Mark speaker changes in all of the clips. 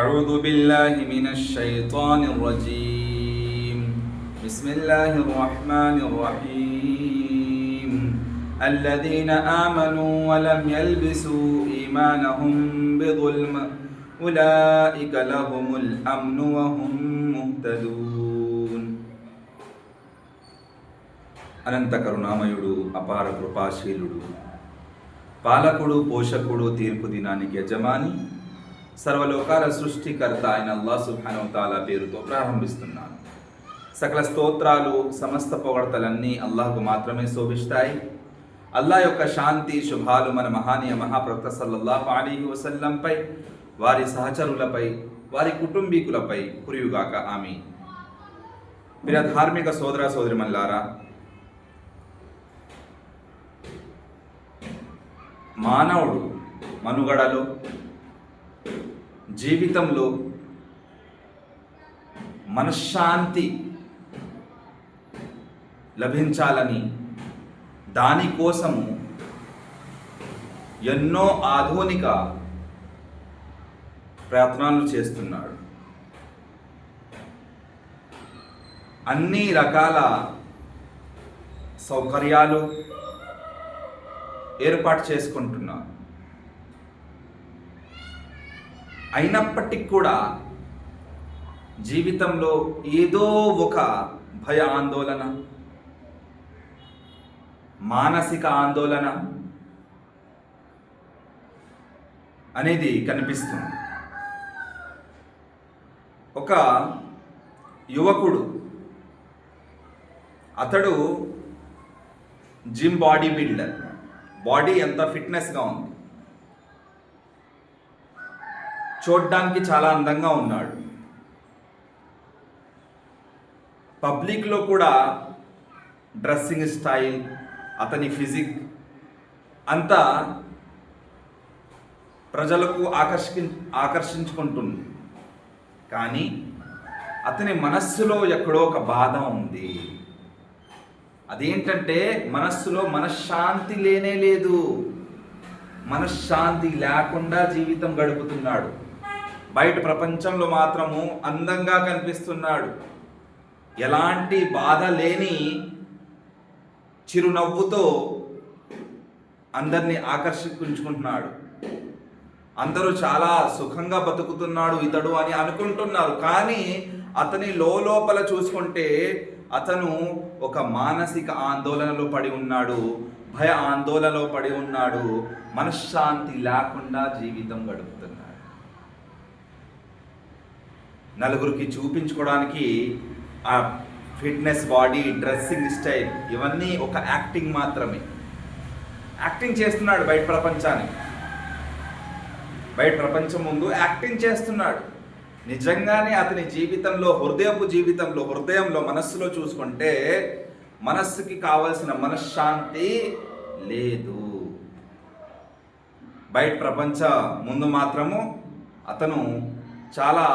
Speaker 1: أعوذ بالله من الشيطان الرجيم بسم الله الرحمن الرحيم الذين آمنوا ولم يلبسوا إيمانهم بظلم أولئك لهم الأمن وهم مهتدون అనంత కరుణామయుడు అపార కృపాశీలుడు పాలకుడు పోషకుడు తీర్పు దినానికి యజమాని సర్వలోకాల సృష్టికర్త అయిన అల్లా సుబ్హానహు పేరుతో ప్రారంభిస్తున్నాను. సకల స్తోత్రాలు సమస్త పొగడతలన్నీ అల్లాహకు మాత్రమే శోభిస్తాయి. అల్లా యొక్క శాంతి శుభాలు మన మహానీయ మహాప్రవక్త సల్లల్లాహు అలీహి వసల్లంపై వారి సహచరులపై వారి కుటుంబీకులపై కురియుగాక. ఆమె మీర ధార్మిక సోదర సోదరిమల్లారా మానవుడు మనుగడలో జీవితంలో మనశ్శాంతి లభించాలని దానికోసము ఎన్నో ఆధునిక ప్రయత్నాలు చేస్తున్నాడు. అన్ని రకాల సౌకర్యాలు ఏర్పాటు చేసుకుంటున్నారు అయినప్పటికీ కూడా జీవితంలో ఏదో ఒక భయ ఆందోళన మానసిక ఆందోళన అనేది కనిపిస్తుంది. ఒక యువకుడు అతడు జిమ్ బాడీ బిల్డర్. బాడీ ఎంత ఫిట్నెస్గా ఉంది? చూడ్డానికి చాలా అందంగా ఉన్నాడు. పబ్లిక్లో కూడా డ్రెస్సింగ్ స్టైల్ అతని ఫిజిక్ అంతా ప్రజలకు ఆకర్షి ఆకర్షించుకుంటుంది. కానీ అతని మనస్సులో ఎక్కడో ఒక బాధ ఉంది. అదేంటంటే మనస్సులో మనశ్శాంతి లేనే లేదు. మనశ్శాంతి లేకుండా జీవితం గడుపుతున్నాడు. బయట ప్రపంచంలో మాత్రము అందంగా కనిపిస్తున్నాడు. ఎలాంటి బాధ లేని చిరునవ్వుతో అందరినీ ఆకర్షించుకుంటున్నాడు. అందరూ చాలా సుఖంగా బతుకుతున్నాడు ఇతడు అని అనుకుంటున్నారు. కానీ అతని లోపల చూసుకుంటే అతను ఒక మానసిక ఆందోళనలో పడి ఉన్నాడు. భయ ఆందోళనలో పడి ఉన్నాడు. మనశ్శాంతి లేకుండా జీవితం గడుపు నలుగురికి చూపించుకోవడానికి ఆ ఫిట్నెస్ బాడీ డ్రెస్సింగ్ స్టైల్ ఇవన్నీ ఒక యాక్టింగ్ మాత్రమే. యాక్టింగ్ చేస్తున్నాడు బయట ప్రపంచానికి. బయట ప్రపంచం ముందు యాక్టింగ్ చేస్తున్నాడు. నిజంగానే అతని జీవితంలో హృదయపు జీవితంలో హృదయంలో మనస్సులో చూసుకుంటే మనస్సుకి కావలసిన మనశ్శాంతి లేదు. బయట ప్రపంచ ముందు మాత్రము అతను చాలా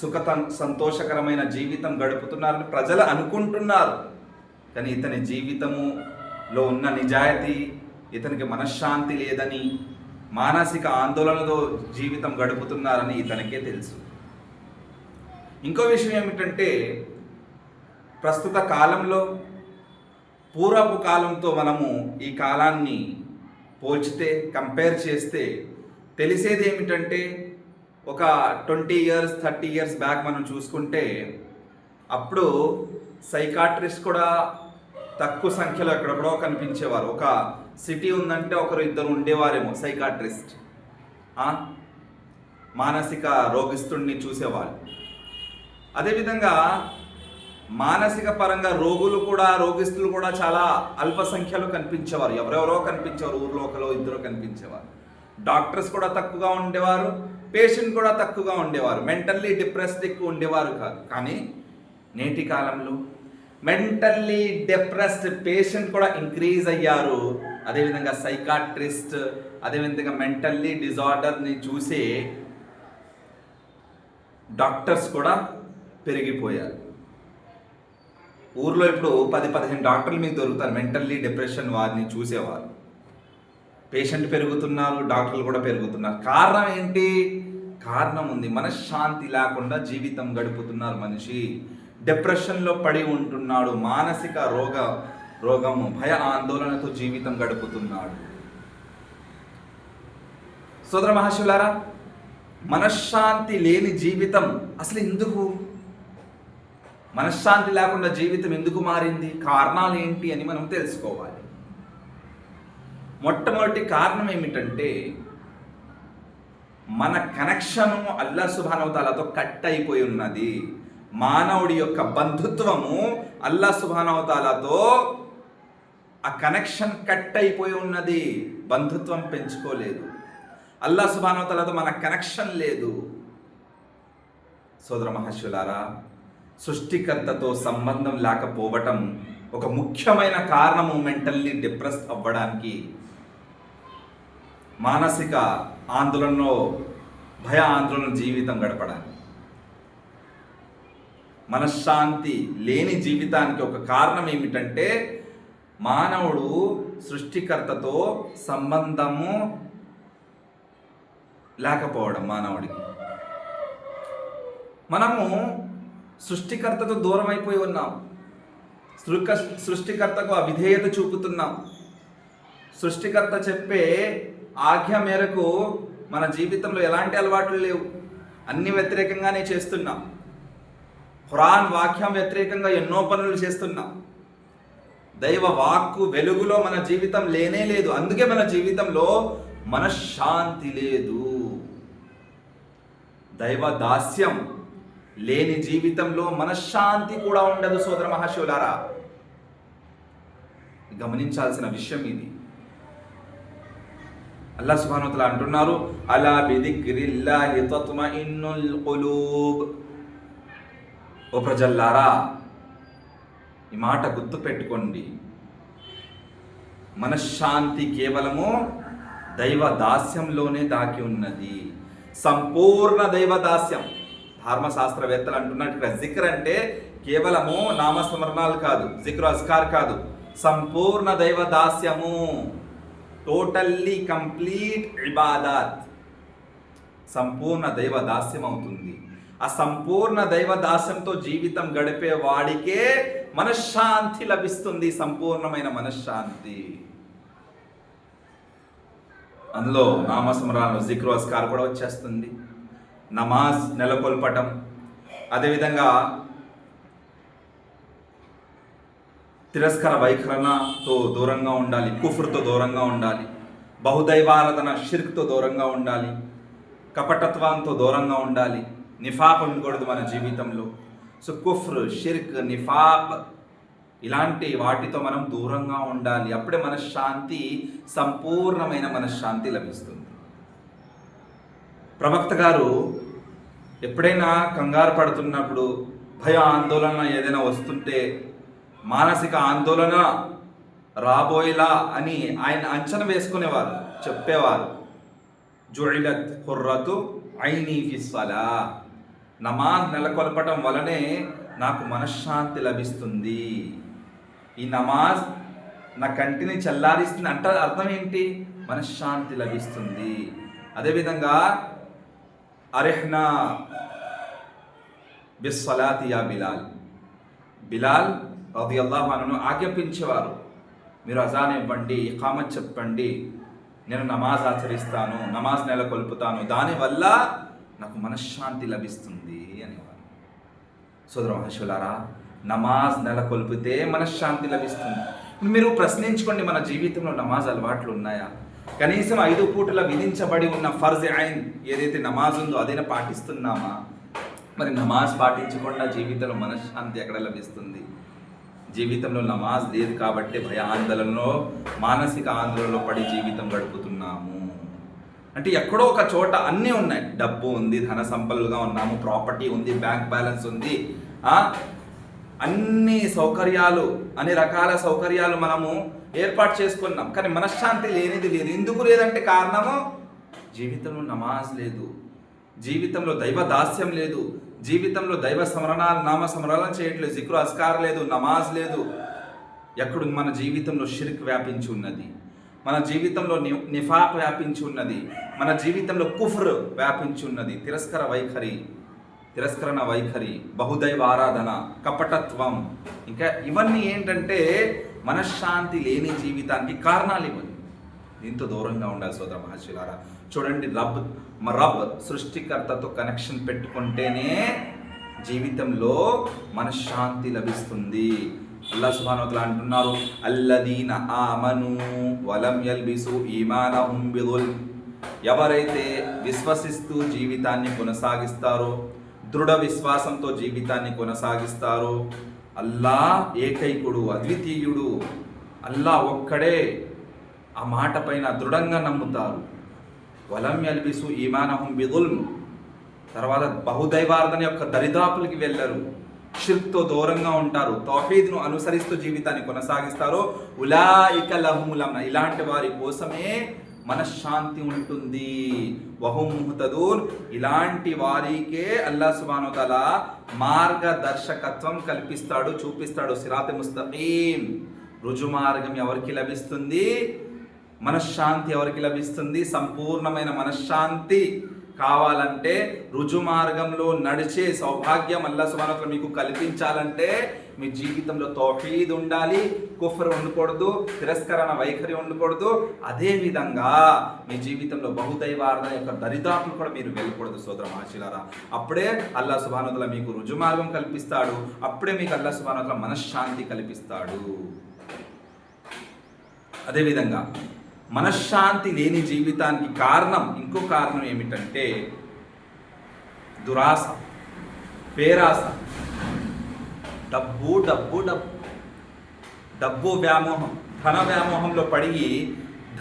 Speaker 1: సుఖ సంతోషకరమైన జీవితం గడుపుతున్నారని ప్రజలు అనుకుంటున్నారు. కానీ ఇతని జీవితములో ఉన్న నిజాయితీ ఇతనికి మనశ్శాంతి లేదని మానసిక ఆందోళనతో జీవితం గడుపుతున్నారని ఇతనికే తెలుసు. ఇంకో విషయం ఏమిటంటే ప్రస్తుత కాలంలో పూర్వపు కాలంతో మనము ఈ కాలాన్ని పోల్చితే కంపేర్ చేస్తే తెలిసేది ఏమిటంటే ఒక twenty years thirty years back మనం చూసుకుంటే అప్పుడు సైకాట్రిస్ట్ కూడా తక్కువ సంఖ్యలో ఎక్కడెక్కడో కనిపించేవారు. ఒక సిటీ ఉందంటే ఒకరు ఇద్దరు ఉండేవారేమో సైకాట్రిస్ట్. మానసిక రోగిస్తుడిని చూసేవాళ్ళు. అదేవిధంగా మానసిక పరంగా రోగులు కూడా రోగిస్తులు కూడా చాలా అల్ప సంఖ్యలో కనిపించేవారు. ఎవరెవరో కనిపించేవారు. ఊర్లో ఒకరో ఇద్దరు కనిపించేవారు. డాక్టర్స్ కూడా తక్కువగా ఉండేవారు. పేషెంట్ కూడా తక్కువగా ఉండేవారు. మెంటల్లీ డిప్రెస్డ్ ఎక్కువ ఉండేవారు కాదు కానీ నేటి కాలంలో మెంటల్లీ డిప్రెస్డ్ పేషెంట్ కూడా ఇంక్రీజ్ అయ్యారు. అదేవిధంగా సైకాట్రిస్ట్ అదేవిధంగా మెంటల్లీ డిజార్డర్ని చూసే డాక్టర్స్ కూడా పెరిగిపోయారు. ఊర్లో ఇప్పుడు పది పదిహేను డాక్టర్లు మీకు దొరుకుతారు. మెంటల్లీ డిప్రెషన్ వారిని చూసేవారు. పేషెంట్ పెరుగుతున్నారు డాక్టర్లు కూడా పెరుగుతున్నారు. కారణం ఏంటి? కారణం ఉంది. మనశ్శాంతి లేకుండా జీవితం గడుపుతున్నారు మనిషి. డిప్రెషన్లో పడి ఉంటున్నాడు. మానసిక రోగ రోగము భయ ఆందోళనతో జీవితం గడుపుతున్నాడు. సోదర మహర్షులారా మనశ్శాంతి లేని జీవితం అసలు ఎందుకు? మనశ్శాంతి లేకుండా జీవితం ఎందుకు మారింది? కారణాలు ఏంటి అని మనం తెలుసుకోవాలి. మొట్టమొదటి కారణం ఏమిటంటే మన కనెక్షను అల్లా సుభానవతాలతో కట్ అయిపోయి ఉన్నది. మానవుడి యొక్క బంధుత్వము అల్లా సుభానవతాలతో ఆ కనెక్షన్ కట్ అయిపోయి ఉన్నది. బంధుత్వం పెంచుకోలేదు. అల్లా సుభానవతాలతో మన కనెక్షన్ లేదు. సోదర మహర్షులారా సృష్టికర్తతో సంబంధం లేకపోవటం ఒక ముఖ్యమైన కారణము మెంటల్లీ డిప్రెస్ అవ్వడానికి మానసిక ఆందోళనలో భయ ఆందోళన జీవితం గడపడానికి. మనశ్శాంతి లేని జీవితానికి ఒక కారణం ఏమిటంటే మానవుడు సృష్టికర్తతో సంబంధము లేకపోవడం మానవుడికి. మనము సృష్టికర్తతో దూరం అయిపోయి ఉన్నాం. సృక సృష్టికర్తకు అవిధేయత చూపుతున్నాం. సృష్టికర్త చెప్పే ఆజ్ఞ మేరకు మన జీవితంలో ఎలాంటి అలవాట్లు లేవు. అన్ని వ్యతిరేకంగానే చేస్తున్నాం. ఖురాన్ వాక్యం వ్యతిరేకంగా ఎన్నో పనులు చేస్తున్నాం. దైవ వాక్కు వెలుగులో మన జీవితం లేనే లేదు. అందుకే మన జీవితంలో మనశ్శాంతి లేదు. దైవ దాస్యం లేని జీవితంలో మనశ్శాంతి కూడా ఉండదు సోదర మహాశివులారా. గమనించాల్సిన విషయం ఇది. అల్లా సుభానోతల అంటున్నారు అలా బిదిక్రిల్లాహి తత్మఇన్నుల్ ఖులూబ్ ఓ ప్రజల్లారా ఈ మాట గుర్తు పెట్టుకోండి మనశ్శాంతి కేవలము దైవ దాస్యంలోనే దాకి ఉన్నది. సంపూర్ణ దైవ దాస్యం. ధర్మశాస్త్రవేత్తలు అంటున్నట్టు ఇక్కడ జిక్ర్ అంటే కేవలము నామస్మరణాలు కాదు జిక్రు అస్కార్ కాదు. సంపూర్ణ దైవ దాస్యము. టోటల్లీ కంప్లీట్ ఇబాదాత్. సంపూర్ణ దైవ దాస్యం అవుతుంది ఆ సంపూర్ణ దైవ దాస్యంతో జీవితం గడిపే వాడికే మనశ్శాంతి లభిస్తుంది సంపూర్ణమైన మనశ్శాంతి. అందులో నామస్మరణలు జిక్రు అస్కార్ కూడా వచ్చేస్తుంది. నమాజ్ నెలకొల్పటం. అదేవిధంగా తిరస్కార వైఖరణతో దూరంగా ఉండాలి కుఫ్రుతో దూరంగా ఉండాలి బహుదైవారాధన షిర్క్తో దూరంగా ఉండాలి కపటత్వంతో దూరంగా ఉండాలి నిఫాక్ ఉండకూడదు మన జీవితంలో. సో కుఫ్ర్ షిర్క్ నిఫాక్ ఇలాంటి వాటితో మనం దూరంగా ఉండాలి. అప్పుడే మనశ్శాంతి సంపూర్ణమైన మనశ్శాంతి లభిస్తుంది. ప్రవక్త గారు ఎప్పుడైనా కంగారు పడుతున్నప్పుడు భయ ఆందోళన ఏదైనా వస్తుంటే మానసిక ఆందోళన రాబోయేలా అని ఆయన అంచనా వేసుకునేవారు చెప్పేవారు. జుయిలత్ హుర్రతు ఐనీ ఫిస్వలా నమాజ్ నెలకొల్పటం వలనే నాకు మనశ్శాంతి లభిస్తుంది. ఈ నమాజ్ నా కంటిని చల్లారిస్తుంది అంట అర్థం ఏంటి? మనశ్శాంతి లభిస్తుంది. అదేవిధంగా అరెహ్నా బిస్సలాతియా బిలాల్. బిలాల్ రది అల్లాహను ఆజ్ఞాపించేవారు. మీరు అజాన్ ఇవ్వండి ఇకామత్ చెప్పండి నేను నమాజ్ ఆచరిస్తాను నమాజ్ నెల కొలుపుతాను దానివల్ల నాకు మనశ్శాంతి లభిస్తుంది అనేవారు. సోదర మహర్షులారా నమాజ్ నెలకొల్పితే మనశ్శాంతి లభిస్తుంది. మీరు ప్రశ్నించుకోండి మన జీవితంలో నమాజ్ అలవాట్లు ఉన్నాయా? కనీసం ఐదు పూటల విధించబడి ఉన్న ఫర్జ్ ఐన్ ఏదైతే నమాజ్ ఉందో అదైనా పాటిస్తున్నామా? మరి నమాజ్ పాటించకుండా జీవితంలో మనశ్శాంతి ఎక్కడ లభిస్తుంది? జీవితంలో నమాజ్ లేదు కాబట్టి భయ ఆందోళనలో మానసిక ఆందోళనలో పడి జీవితం గడుపుతున్నాము. అంటే ఎక్కడో ఒక చోట అన్నీ ఉన్నాయి. డబ్బు ఉంది ధన సంపన్నులుగా ఉన్నాము ప్రాపర్టీ ఉంది బ్యాంక్ బ్యాలెన్స్ ఉంది అన్ని సౌకర్యాలు అన్ని రకాల సౌకర్యాలు మనము ఏర్పాటు చేసుకున్నాం. కానీ మనశ్శాంతి లేనిది లేదు. ఎందుకు లేదంటే కారణము జీవితంలో నమాజ్ లేదు. జీవితంలో దైవ దాస్యం లేదు. జీవితంలో దైవ స్మరణాలు నామ స్మరణలు చేయట్లేదు. జిక్రు అస్కార్ లేదు. నమాజ్ లేదు. ఎక్కడు మన జీవితంలో షిర్క్ వ్యాపించి ఉన్నది. మన జీవితంలో ని- నిఫాక్ వ్యాపించి ఉన్నది. మన జీవితంలో కుఫ్ర్ వ్యాపించి ఉన్నది. తిరస్కర వైఖరి తిరస్కరణ వైఖరి బహుదైవ ఆరాధన కపటత్వం. ఇంకా ఇవన్నీ ఏంటంటే మనశ్శాంతి లేని జీవితానికి కారణాలు ఇవన్నీ దీంతో దూరంగా ఉండాలి సోదర మహర్షులారా. చూడండి రబ్ రబ్ సృష్టికర్తతో కనెక్షన్ పెట్టుకుంటేనే జీవితంలో మనశ్శాంతి లభిస్తుంది. అల్లా సుబ్హానహు అంటున్నారు అల్లదీన ఆమను వలం యల్బిసు ఈమానహుం బిదుల్. ఎవరైతే విశ్వసిస్తూ జీవితాన్ని కొనసాగిస్తారో దృఢ విశ్వాసంతో జీవితాన్ని కొనసాగిస్తారో అల్లా ఏకైకుడు అద్వితీయుడు అల్లా ఒక్కడే ఆ మాట పైన దృఢంగా నమ్ముతారు. వలం యల్బిసు ఈమానహుం బిదుల్మ్. తర్వాత బహుదైవార్థన యొక్క దరిదాపులకి వెళ్ళరు. షిర్క్తో దూరంగా ఉంటారు. తౌహీద్ను అనుసరిస్తూ జీవితాన్ని కొనసాగిస్తారో ఉలాయిక లహుములమ్న ఇలాంటి వారి కోసమే మనశ్శాంతి ఉంటుంది. వహుముహతదూర్ ఇలాంటి వారికే అల్లా సుబానుతల మార్గదర్శకత్వం కల్పిస్తాడు చూపిస్తాడు. సిరాతి ముస్తకీం. రుజుమార్గం ఎవరికి లభిస్తుంది? మనశ్శాంతి ఎవరికి లభిస్తుంది? సంపూర్ణమైన మనశ్శాంతి కావాలంటే రుజు మార్గంలో నడిచే సౌభాగ్యం అల్లా సుబానతలు మీకు కల్పించాలంటే మీ జీవితంలో తౌహీద్ ఉండాలి కుఫర్ ఉండకూడదు తిరస్కరణ వైఖరి ఉండకూడదు. అదేవిధంగా మీ జీవితంలో బహుదైవార్థన యొక్క దరిదాపులు కూడా మీరు వెళ్ళకూడదు సోదర మహర్షిలారా అప్పుడే అల్లా సుబానతుల మీకు రుజు మార్గం కల్పిస్తాడు. అప్పుడే మీకు అల్లా సుబానతల మనశ్శాంతి కల్పిస్తాడు. అదేవిధంగా మనశ్శాంతి లేని జీవితానికి కారణం ఇంకో కారణం ఏమిటంటే దురాశ పేరాశ డబ్బు డబ్బు డబ్బు డబ్బు వ్యామోహం ధన వ్యామోహంలో పడి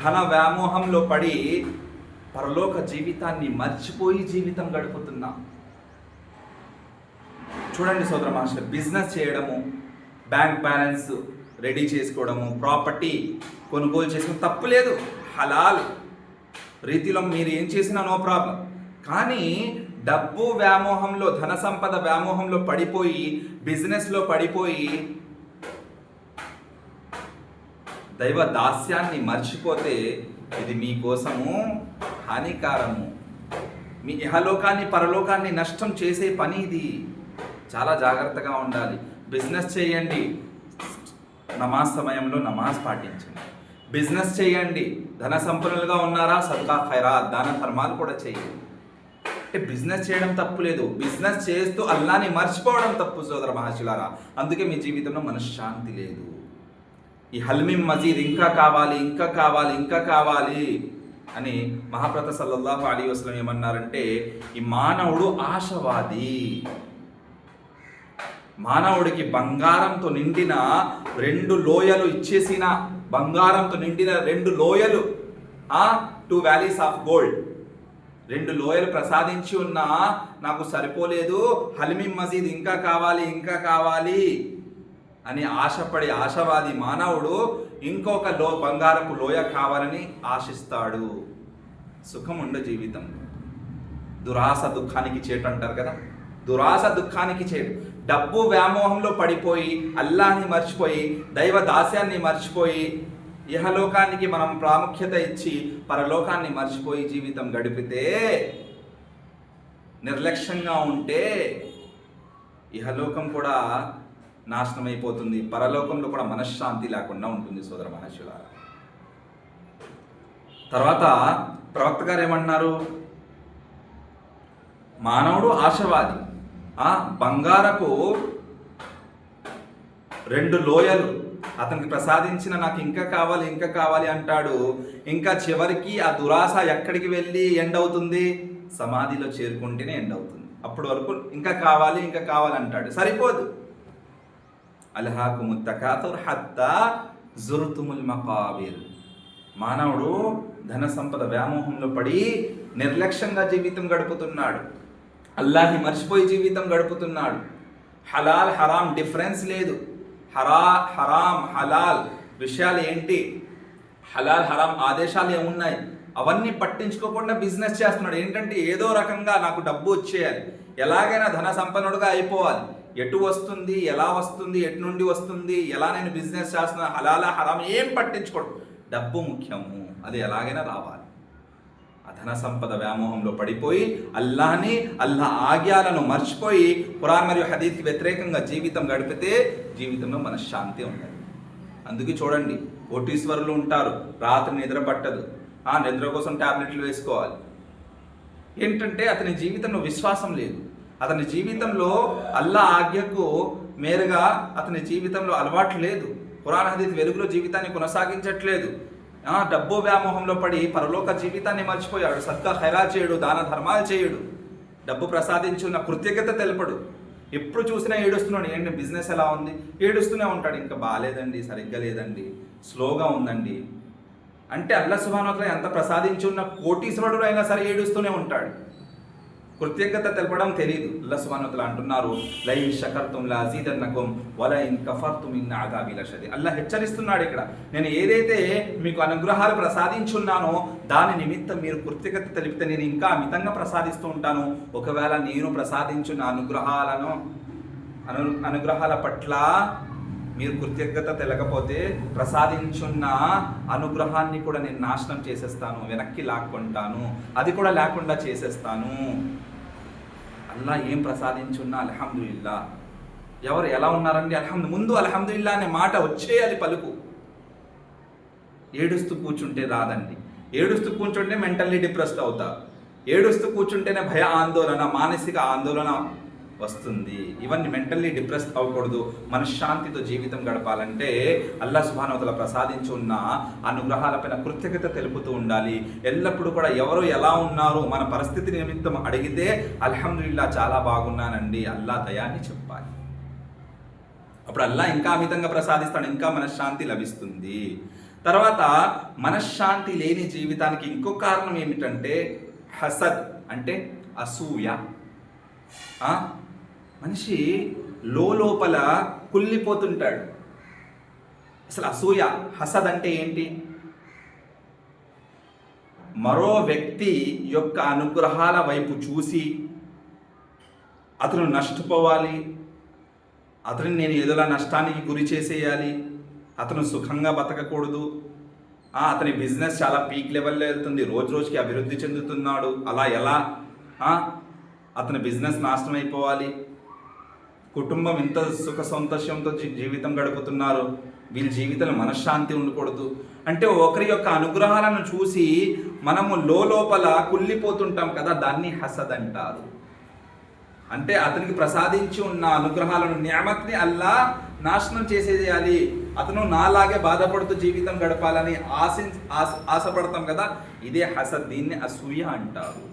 Speaker 1: ధన వ్యామోహంలో పడి పరలోక జీవితాన్ని మర్చిపోయి జీవితం గడుపుతున్నాం. చూడండి సోదర మాస్టర్ బిజినెస్ చేయడము బ్యాంక్ బ్యాలెన్స్ రెడీ చేసుకోవడము ప్రాపర్టీ కొనుగోలు చేసుకోవడం తప్పు లేదు. హలాల్. రీతిలో మీరు ఏం చేసినా నో ప్రాబ్లం. కానీ డబ్బు వ్యామోహంలో ధన సంపద వ్యామోహంలో పడిపోయి బిజినెస్లో పడిపోయి దైవ దాస్యాన్ని మర్చిపోతే ఇది మీకోసము హానికారము. మీ ఇహలోకాన్ని పరలోకాన్ని నష్టం చేసే పని ఇది. చాలా జాగ్రత్తగా ఉండాలి. బిజినెస్ చేయండి. నమాజ్ సమయంలో నమాజ్ పాటించండి. బిజినెస్ చేయండి. ధన సంపన్నులుగా ఉన్నారా? సదకా ఖైరా దాన ధర్మాలు కూడా చేయండి. అంటే బిజినెస్ చేయడం తప్పు లేదు. బిజినెస్ చేస్తూ అల్లాని మర్చిపోవడం తప్పు సోదర మహర్షులారా అందుకే మీ జీవితంలో మనశ్శాంతి లేదు. ఈ హల్మిం మజీద్ ఇంకా కావాలి ఇంకా కావాలి ఇంకా కావాలి అని మహాప్రత సల్లల్లాహు అలీ వసలం ఏమన్నారంటే ఈ మానవుడు ఆశవాది. మానవుడికి బంగారంతో నిండిన రెండు లోయలు ఇచ్చేసిన బంగారంతో నిండిన రెండు లోయలు. ఆ టూ వ్యాలీస్ ఆఫ్ గోల్డ్ రెండు లోయలు ప్రసాదించి ఉన్నా నాకు సరిపోలేదు. హలిమిం మసీద్ ఇంకా కావాలి ఇంకా కావాలి అని ఆశపడి ఆశవాది మానవుడు ఇంకొక లో బంగారపు లోయ కావాలని ఆశిస్తాడు. సుఖం ఉండ జీవితం. దురాశ దుఃఖానికి చేటు అంటారు కదా? దురాశ దుఃఖానికి చేటు. డబ్బు వ్యామోహంలో పడిపోయి అల్లాని మర్చిపోయి దైవ దాస్యాన్ని మర్చిపోయి ఇహలోకానికి మనం ప్రాముఖ్యత ఇచ్చి పరలోకాన్ని మర్చిపోయి జీవితం గడిపితే నిర్లక్ష్యంగా ఉంటే ఇహలోకం కూడా నాశనం అయిపోతుంది పరలోకంలో కూడా మనశ్శాంతి లేకుండా ఉంటుంది సోదర మహర్షుల తర్వాత ప్రవక్త గారు ఏమన్నారు మానవుడు ఆశవాది. ఆ బంగారపు రెండు లోయలు. అతనికి ప్రసాదించిన నాకు ఇంకా కావాలి ఇంకా కావాలి అంటాడు. ఇంకా చివరికి ఆ దురాశ ఎక్కడికి వెళ్ళి ఎండ్ అవుతుంది? సమాధిలో చేరుకుంటేనే ఎండ్ అవుతుంది. అప్పటి వరకు ఇంకా కావాలి ఇంకా కావాలి అంటాడు. సరిపోదు. అల్హాకుము ముత్తకాతుర్ హత్తా జురుతుముల్ మకాబిర్. మానవుడు ధన సంపద వ్యామోహంలో పడి నిర్లక్ష్యంగా జీవితం గడుపుతున్నాడు. అల్లాహ్ని మర్చిపోయి జీవితం గడుపుతున్నాడు. హలాల్ హరాం డిఫరెన్స్ లేదు. హరా హరాం హలాల్ విషయాలు ఏంటి? హలాల్ హరాం ఆదేశాలు ఏమున్నాయి? అవన్నీ పట్టించుకోకుండా బిజినెస్ చేస్తున్నాడు. ఏంటంటే ఏదో రకంగా నాకు డబ్బు వచ్చేయాలి. ఎలాగైనా ధన సంపన్నుడుగా అయిపోవాలి. ఎటు వస్తుంది ఎలా వస్తుంది ఎటు నుండి వస్తుంది ఎలా నేను బిజినెస్ చేస్తున్నా హలాలా హరాం ఏం పట్టించుకోడు. డబ్బు ముఖ్యము. అది ఎలాగైనా రావాలి. ఆ ధన సంపద వ్యామోహంలో పడిపోయి అల్లాని అల్లా ఆజ్ఞాలను మర్చిపోయి ఖురాన్ మరియు హదీత్కి వ్యతిరేకంగా జీవితం గడిపితే జీవితంలో మనశ్శాంతి ఉండదు. అందుకే చూడండి కోటీశ్వరులు ఉంటారు రాత్రి నిద్ర పట్టదు. ఆ నిద్ర కోసం టాబ్లెట్లు వేసుకోవాలి. ఏంటంటే అతని జీవితంలో విశ్వాసం లేదు. అతని జీవితంలో అల్లా ఆజ్ఞకు మేరగా అతని జీవితంలో అలవాటు లేదు. ఖురాన్ హదీత్ వెలుగులో జీవితాన్ని కొనసాగించట్లేదు. డబ్బు వ్యామోహంలో పడి పరలోక జీవితాన్ని మర్చిపోయాడు. సత్కా ఖైరా చేయడు దాన ధర్మాలు చేయడు. డబ్బు ప్రసాదించున్న కృతజ్ఞత తెలపడు. ఎప్పుడు చూసినా ఏడుస్తున్నాడు ఏంటి బిజినెస్ ఎలా ఉంది? ఏడుస్తూనే ఉంటాడు. ఇంకా బాగాలేదండి సరిగ్గా లేదండి స్లోగా ఉందండి. అంటే అల్లా సుభానోత్ల ఎంత ప్రసాదించున్న కోటీశ్వరుడు అయినా సరే ఏడుస్తూనే ఉంటాడు. కృతజ్ఞత తెలపడం తెలియదు అల్లా అంటున్నారు లై షకర్తుం లా అజీదన్నకుం వల ఇన్ కఫర్తుం ఇన్ ఆదాబి లషది అల్లా హెచ్చరిస్తున్నాడు ఇక్కడ. నేను ఏదైతే మీకు అనుగ్రహాలు ప్రసాదించున్నానో దాని నిమిత్తం మీరు కృతజ్ఞత తెలిపితే నేను ఇంకా మితంగా ప్రసాదిస్తూ ఉంటాను. ఒకవేళ నేను ప్రసాదించున్న అనుగ్రహాలను అను అనుగ్రహాల పట్ల మీరు కృతజ్ఞత తెలకపోతే ప్రసాదించున్న అనుగ్రహాన్ని కూడా నేను నాశనం చేసేస్తాను వెనక్కి లాక్కుంటాను. అది కూడా లేకుండా చేసేస్తాను. అల్లా ఏం ప్రసాదించున్నా అల్హమ్దుల్లా ఎవరు ఎలా ఉన్నారండి? అల్హమ్దు ముందు అల్హమ్దుల్లా అనే మాట వచ్చేయాలి పలుకు. ఏడుస్తూ కూర్చుంటే రాదండి. ఏడుస్తూ కూర్చుంటే మెంటల్లీ డిప్రెస్డ్ అవుతా. ఏడుస్తూ కూర్చుంటేనే భయ ఆందోళన మానసిక ఆందోళన వస్తుంది. ఇవన్నీ మెంటల్లీ డిప్రెస్ అవ్వకూడదు. మనశ్శాంతితో జీవితం గడపాలంటే అల్లా సుభానవతల ప్రసాదించి ఉన్న అనుగ్రహాలపైన కృతజ్ఞత తెలుపుతూ ఉండాలి. ఎల్లప్పుడూ కూడా ఎవరు ఎలా ఉన్నారు మన పరిస్థితి నిమిత్తం అడిగితే అల్హమ్దుల్లా చాలా బాగున్నానండి. అల్లా దయాన్ని చెప్పాలి. అప్పుడు అల్లా ఇంకా అమితంగా ప్రసాదిస్తాడు. ఇంకా మనశ్శాంతి లభిస్తుంది. తర్వాత మనశ్శాంతి లేని జీవితానికి ఇంకో కారణం ఏమిటంటే హసద్ అంటే అసూయ. మనిషి లోపల కుళ్ళిపోతుంటాడు. అసలు అసూయ హసద్ అంటే ఏంటి? మరో వ్యక్తి యొక్క అనుగ్రహాల వైపు చూసి అతను నష్టపోవాలి అతను నేను ఏదోలా నష్టానికి గురి చేసేయాలి అతను సుఖంగా బతకకూడదు అతని బిజినెస్ చాలా పీక్ లెవెల్లో వెళ్తుంది రోజు రోజుకి అభివృద్ధి చెందుతున్నాడు అలా ఎలా అతని బిజినెస్ నాశనం అయిపోవాలి కుటుంబం ఇంత సుఖ సంతోషంతో జీవితం గడుపుతున్నారు. వీళ్ళ జీవితంలో మనశ్శాంతి ఉండకూడదు. అంటే ఒకరి యొక్క అనుగ్రహాలను చూసి మనము లోపల కుళ్ళిపోతుంటాం కదా దాన్ని హసద్ అంటారు. అంటే అతనికి ప్రసాదించి ఉన్న అనుగ్రహాలను న్యామత్ని అల్లా నాశనం చేసేయాలి. అతను నాలాగే బాధపడుతూ జీవితం గడపాలని ఆశి ఆశ ఆశపడతాం కదా ఇదే హసద్ దీన్ని అసూయ అంటారు.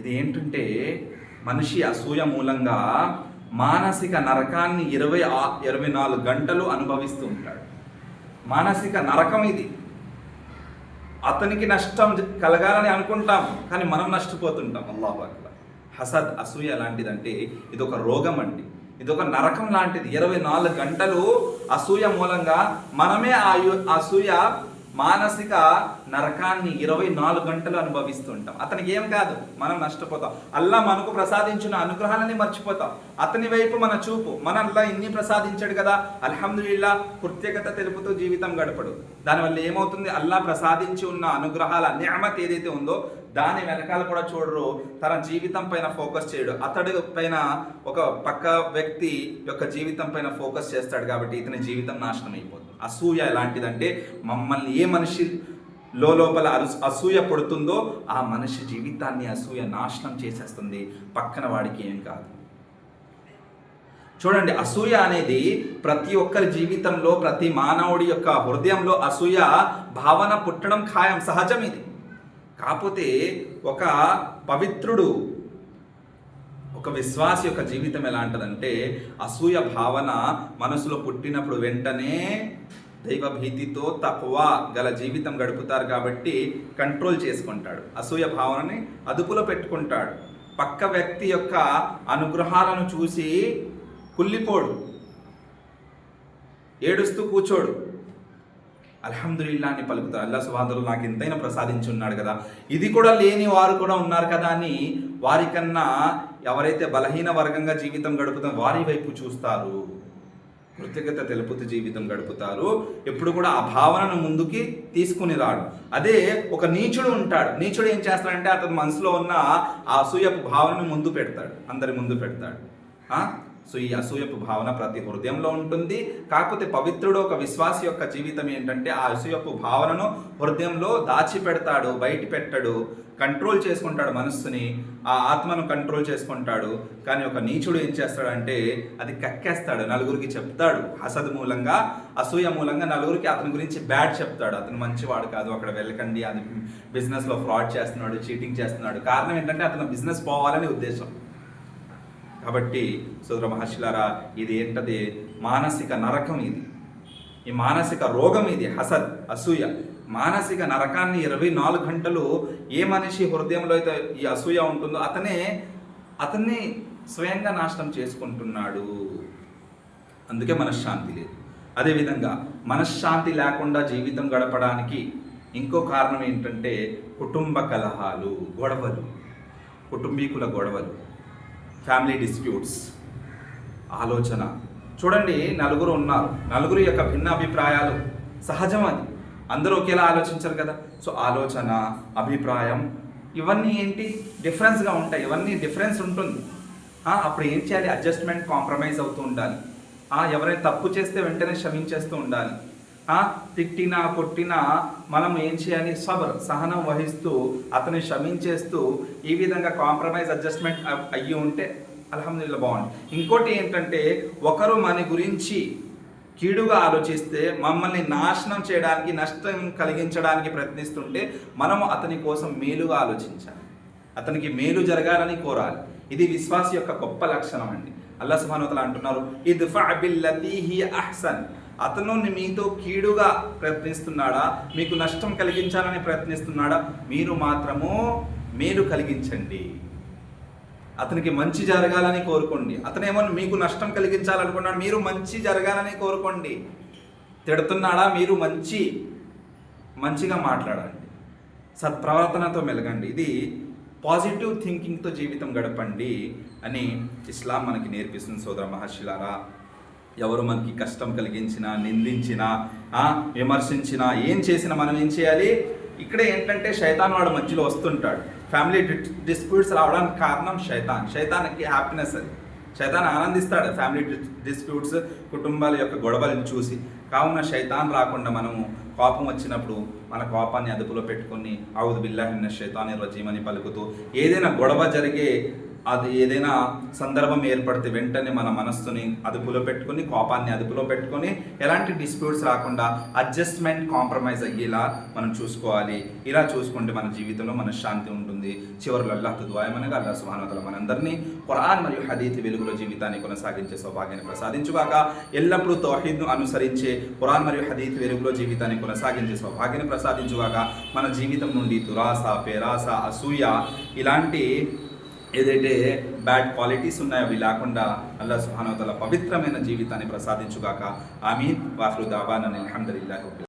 Speaker 1: ఇది ఏంటంటే మనిషి అసూయ మూలంగా మానసిక నరకాన్ని ఇరవై ఇరవై నాలుగు గంటలు అనుభవిస్తూ ఉంటాడు. మానసిక నరకం ఇది. అతనికి నష్టం కలగాలని అనుకుంటాం కానీ మనం నష్టపోతుంటాం. అల్లాహు హసద్ అసూయ లాంటిదంటే ఇది ఒక రోగం అండి. ఇది ఒక నరకం లాంటిది. ఇరవై నాలుగు గంటలు అసూయ మూలంగా మనమే ఆ అసూయ మానసిక నరకాన్ని ఇరవై నాలుగు గంటలు అనుభవిస్తుంటాం. అతనికి ఏం కాదు మనం నష్టపోతాం. అల్లా మనకు ప్రసాదించిన అనుగ్రహాలని మర్చిపోతాం. అతని వైపు మన చూపు మన అల్లా ఇన్ని ప్రసాదించాడు కదా అల్హమ్దుల్లా కృతజ్ఞత తెలుపుతూ జీవితం గడపడు. దానివల్ల ఏమవుతుంది? అల్లా ప్రసాదించి ఉన్న అనుగ్రహాల నియమత్ ఏదైతే ఉందో దాని వెనకాల కూడా చూడరు. తన జీవితం పైన ఫోకస్ చేయడు. అతడి పైన ఒక పక్క వ్యక్తి యొక్క జీవితం పైన ఫోకస్ చేస్తాడు కాబట్టి ఇతని జీవితం నాశనం అయిపోతుంది. అసూయ ఎలాంటిదంటే మమ్మల్ని ఏ మనిషి లోపల అసూయ పడుతుందో ఆ మనిషి జీవితాన్ని అసూయ నాశనం చేసేస్తుంది. పక్కన వాడికి ఏం కాదు. చూడండి అసూయ అనేది ప్రతి ఒక్కరి జీవితంలో ప్రతి మానవుడి యొక్క హృదయంలో అసూయ భావన పుట్టడం ఖాయం సహజం ఇది. కాకపోతే ఒక పవిత్రుడు ఒక విశ్వాస యొక్క జీవితం ఎలాంటిదంటే అసూయ భావన మనసులో పుట్టినప్పుడు వెంటనే దైవభీతితో తక్కువ గల జీవితం గడుపుతారు కాబట్టి కంట్రోల్ చేసుకుంటాడు. అసూయ భావనని అదుపులో పెట్టుకుంటాడు. పక్క వ్యక్తి యొక్క అనుగ్రహాలను చూసి కుళ్ళిపోడు. ఏడుస్తూ కూర్చోడు. అల్హమ్దుల్లా అని పలుకుతారు. అల్లా సుబాదులు నాకు ఎంతైనా ప్రసాదించున్నాడు కదా. ఇది కూడా లేని వారు కూడా ఉన్నారు కదా అని వారికన్నా ఎవరైతే బలహీన వర్గంగా జీవితం గడుపుతారో వారి వైపు చూస్తారు. కృతజ్ఞత తెలుపుతూ జీవితం గడుపుతారు. ఎప్పుడు కూడా ఆ భావనను ముందుకి తీసుకుని రాడు. అదే ఒక నీచుడు ఉంటాడు. నీచుడు ఏం చేస్తాడంటే అతని మనసులో ఉన్న ఆ అసూయపు భావనను ముందు పెడతాడు. అందరి ముందు పెడతాడు. సో ఈ అసూయపు భావన ప్రతి హృదయంలో ఉంటుంది. కాకపోతే పవిత్రుడు ఒక విశ్వాస యొక్క జీవితం ఏంటంటే ఆ అసూయపు భావనను హృదయంలో దాచిపెడతాడు బయట పెట్టడు కంట్రోల్ చేసుకుంటాడు మనస్సుని ఆ ఆత్మను కంట్రోల్ చేసుకుంటాడు. కానీ ఒక నీచుడు ఏం చేస్తాడంటే అది కక్కేస్తాడు నలుగురికి చెప్తాడు. హసద్ మూలంగా అసూయ మూలంగా నలుగురికి అతని గురించి బ్యాడ్ చెప్తాడు. అతను మంచివాడు కాదు అక్కడ వెళ్ళకండి అది బిజినెస్లో ఫ్రాడ్ చేస్తున్నాడు చీటింగ్ చేస్తున్నాడు. కారణం ఏంటంటే అతను బిజినెస్ పోవాలని ఉద్దేశం. కాబట్టి సోదర మహర్షులారా ఇది ఏంటది? మానసిక నరకం ఇది. ఈ మానసిక రోగం ఇది హసద్ అసూయ. మానసిక నరకాన్ని ఇరవై నాలుగు గంటలు ఏ మనిషి హృదయంలో అయితే ఈ అసూయ ఉంటుందో అతనే అతన్ని స్వయంగా నాశనం చేసుకుంటున్నాడు. అందుకే మనశ్శాంతి లేదు. అదేవిధంగా మనశ్శాంతి లేకుండా జీవితం గడపడానికి ఇంకో కారణం ఏంటంటే కుటుంబ కలహాలు గొడవలు కుటుంబీకుల గొడవలు. ఫ్యామిలీ డిస్ప్యూట్స్ ఆలోచన. చూడండి నలుగురు ఉన్నారు. నలుగురు యొక్క భిన్న అభిప్రాయాలు. సహజం అది. అందరూ ఒకేలా ఆలోచించరు కదా. సో ఆలోచన అభిప్రాయం ఇవన్నీ ఏంటి? డిఫరెన్స్గా ఉంటాయి. ఇవన్నీ డిఫరెన్స్ ఉంటుంది. అప్పుడు ఏం చేయాలి? అడ్జస్ట్మెంట్ కాంప్రమైజ్ అవుతూ ఉండాలి. ఎవరైనా తప్పు చేస్తే వెంటనే క్షమించేస్తూ ఉండాలి. తిట్టినా కొట్టినా మనం ఏం చేయాలి? సబర్ సహనం వహిస్తూ అతన్ని క్షమించేస్తూ ఈ విధంగా కాంప్రమైజ్ అడ్జస్ట్మెంట్ అయ్యి ఉంటే అల్హమ్దుల్లా బాగుంది ఇంకోటి ఏంటంటే ఒకరు మన గురించి కీడుగా ఆలోచిస్తే మమ్మల్ని నాశనం చేయడానికి నష్టం కలిగించడానికి ప్రయత్నిస్తుంటే మనము అతని కోసం మేలుగా ఆలోచించాలి. అతనికి మేలు జరగాలని కోరాలి. ఇది విశ్వాస యొక్క గొప్ప లక్షణం అండి. అల్లా సుబ్హానహు అంటున్నారు ఇది అహ్సన్. అతను మీతో కీడుగా ప్రయత్నిస్తున్నాడా? మీకు నష్టం కలిగించాలని ప్రయత్నిస్తున్నాడా? మీరు మాత్రము మేలు కలిగించండి. అతనికి మంచి జరగాలని కోరుకోండి. అతను మీకు నష్టం కలిగించాలనుకున్నాడు మీరు మంచి జరగాలని కోరుకోండి. తిడుతున్నాడా? మీరు మంచి మంచిగా మాట్లాడండి. సత్ప్రవర్తనతో మెలగండి. ఇది పాజిటివ్ థింకింగ్తో జీవితం గడపండి అని ఇస్లాం మనకి నేర్పిస్తుంది సోదర మహర్షిలారా ఎవరు మనకి కష్టం కలిగించినా నిందించినా విమర్శించినా ఏం చేసినా మనం ఏం చేయాలి? ఇక్కడ ఏంటంటే శైతాన్ వాడు మధ్యలో వస్తుంటాడు. ఫ్యామిలీ డిస్ప్యూట్స్ రావడానికి కారణం శైతాన్. శైతాన్కి హ్యాపీనెస్ అది. శైతాన్ ఆనందిస్తాడు ఫ్యామిలీ డిస్ప్యూట్స్ కుటుంబాల యొక్క గొడవలను చూసి. కావున శైతాన్ రాకుండా మనము కోపం వచ్చినప్పుడు మన కోపాన్ని అదుపులో పెట్టుకొని అవుదు బిల్లాహిన్న శైతాని రజీమని పలుకుతూ ఏదైనా గొడవ జరిగే అది ఏదైనా సందర్భం ఏర్పడితే వెంటనే మన మనస్సుని అదుపులో పెట్టుకొని కోపాన్ని అదుపులో పెట్టుకొని ఎలాంటి డిస్ప్యూట్స్ రాకుండా అడ్జస్ట్మెంట్ కాంప్రమైజ్ అయ్యేలా మనం చూసుకోవాలి. ఇలా చూసుకుంటే మన జీవితంలో మన శాంతి ఉంటుంది. చివరిలో అల్లాహ్ దువాయమనగా అల్లా సుహానతల మనందరినీ ఖురాన్ మరియు హదీత్ వెలుగులో జీవితాన్ని కొనసాగించే సౌభాగ్యాన్ని ప్రసాదించుగాక. ఎల్లప్పుడూ తౌహీద్ను అనుసరించే ఖురాన్ మరియు హదీత్ వెలుగులో జీవితాన్ని కొనసాగించే సౌభాగ్యాన్ని ప్రసాదించుగాక. మన జీవితం నుండి దురాస పేరాస అసూయ ఇలాంటి ఏదైతే బ్యాడ్ క్వాలిటీస్ ఉన్నాయో అవి లేకుండా అల్లా సుహానవతల పవిత్రమైన జీవితాన్ని ప్రసాదించుగాక. ఆమీన్. వాహ్రు దావాన్ అల్హమ్దుల్లాహి